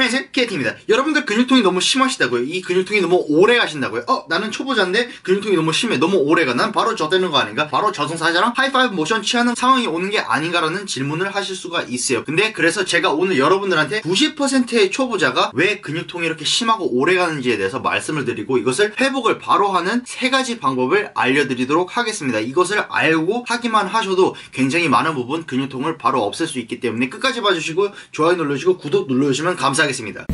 안녕하세요 KT입니다. 여러분들 근육통이 너무 심하시다고요. 이 근육통이 너무 오래 가신다고요. 어 나는 초보자인데 근육통이 너무 심해. 너무 오래 가. 난 바로 저 되는 거 아닌가? 바로 저승사자랑 하이파이브 모션 취하는 상황이 오는 게 아닌가라는 질문을 하실 수가 있어요. 근데 그래서 제가 오늘 여러분들한테 90%의 초보자가 왜 근육통이 이렇게 심하고 오래 가는지에 대해서 말씀을 드리고 이것을 회복을 바로 하는 세 가지 방법을 알려드리도록 하겠습니다. 이것을 알고 하기만 하셔도 굉장히 많은 부분 근육통을 바로 없앨 수 있기 때문에 끝까지 봐주시고 좋아요 눌러주시고 구독 눌러주시면 감사하겠습니다 하겠습니다.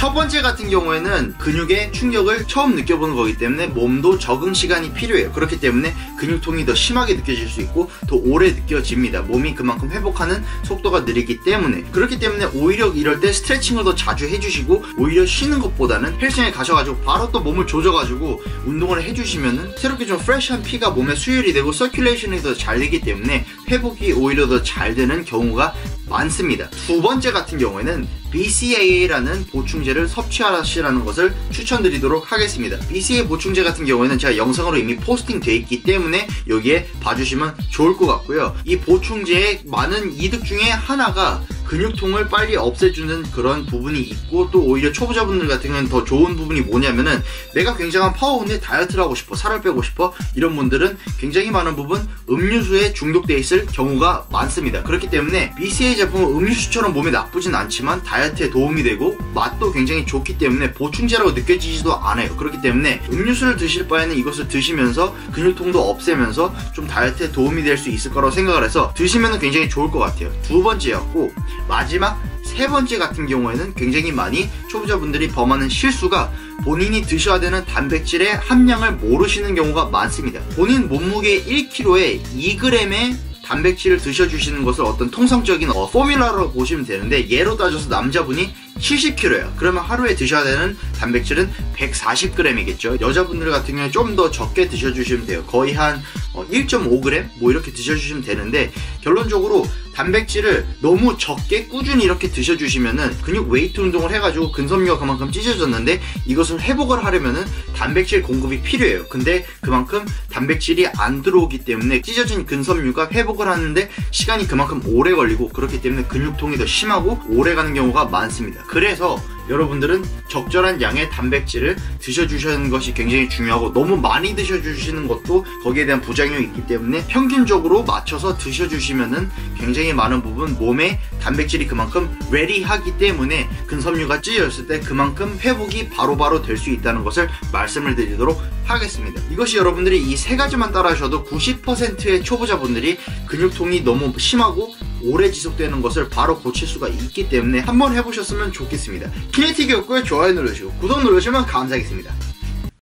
첫 번째 같은 경우에는 근육의 충격을 처음 느껴보는 거기 때문에 몸도 적응 시간이 필요해요. 그렇기 때문에 근육통이 더 심하게 느껴질 수 있고 더 오래 느껴집니다. 몸이 그만큼 회복하는 속도가 느리기 때문에 그렇기 때문에 오히려 이럴 때 스트레칭을 더 자주 해주시고 오히려 쉬는 것보다는 헬스장에 가셔가지고 바로 또 몸을 조져가지고 운동을 해주시면은 새롭게 좀 프레시한 피가 몸에 수혈이 되고 서큘레이션이 더 잘 되기 때문에 회복이 오히려 더 잘 되는 경우가 많습니다. 두 번째 같은 경우에는 BCAA라는 보충제를 섭취하시라는 것을 추천드리도록 하겠습니다. BCAA 보충제 같은 경우에는 제가 영상으로 이미 포스팅 돼 있기 때문에 여기에 봐주시면 좋을 것 같고요. 이 보충제의 많은 이득 중에 하나가 근육통을 빨리 없애주는 그런 부분이 있고 또 오히려 초보자분들 같은 경우는 더 좋은 부분이 뭐냐면은 내가 굉장한 파워인데 다이어트를 하고 싶어 살을 빼고 싶어 이런 분들은 굉장히 많은 부분 음료수에 중독돼 있을 경우가 많습니다. 그렇기 때문에 BCA 제품은 음료수처럼 몸에 나쁘진 않지만 다이어트에 도움이 되고 맛도 굉장히 좋기 때문에 보충제라고 느껴지지도 않아요. 그렇기 때문에 음료수를 드실 바에는 이것을 드시면서 근육통도 없애면서 좀 다이어트에 도움이 될 수 있을 거라고 생각을 해서 드시면 굉장히 좋을 것 같아요. 두 번째였고 마지막 세 번째 같은 경우에는 굉장히 많이 초보자분들이 범하는 실수가 본인이 드셔야 되는 단백질의 함량을 모르시는 경우가 많습니다. 본인 몸무게 1kg에 2g의 단백질을 드셔주시는 것을 어떤 통상적인 어, 포뮬라로 보시면 되는데 예로 따져서 남자분이 70kg예요. 그러면 하루에 드셔야 되는 단백질은 140g이겠죠. 여자분들 같은 경우에 좀 더 적게 드셔주시면 돼요. 거의 한 1.5g 어, 뭐 이렇게 드셔주시면 되는데 결론적으로 단백질을 너무 적게 꾸준히 이렇게 드셔주시면은 근육 웨이트 운동을 해가지고 근섬유가 그만큼 찢어졌는데 이것을 회복을 하려면은 단백질 공급이 필요해요. 근데 그만큼 단백질이 안 들어오기 때문에 찢어진 근섬유가 회복을 하는데 시간이 그만큼 오래 걸리고 그렇기 때문에 근육통이 더 심하고 오래 가는 경우가 많습니다. 그래서 여러분들은 적절한 양의 단백질을 드셔주시는 것이 굉장히 중요하고 너무 많이 드셔주시는 것도 거기에 대한 부작용이 있기 때문에 평균적으로 맞춰서 드셔주시면은 굉장히 많은 부분 몸에 단백질이 그만큼 레디하기 때문에 근섬유가 찢어졌을 때 그만큼 회복이 바로바로 될 수 있다는 것을 말씀을 드리도록 하겠습니다. 이것이 여러분들이 이 세 가지만 따라 하셔도 90%의 초보자분들이 근육통이 너무 심하고 오래 지속되는 것을 바로 고칠 수가 있기 때문에 한번 해보셨으면 좋겠습니다. 키네틱이었고요. 좋아요 눌러주시고 구독 눌러주시면 감사하겠습니다.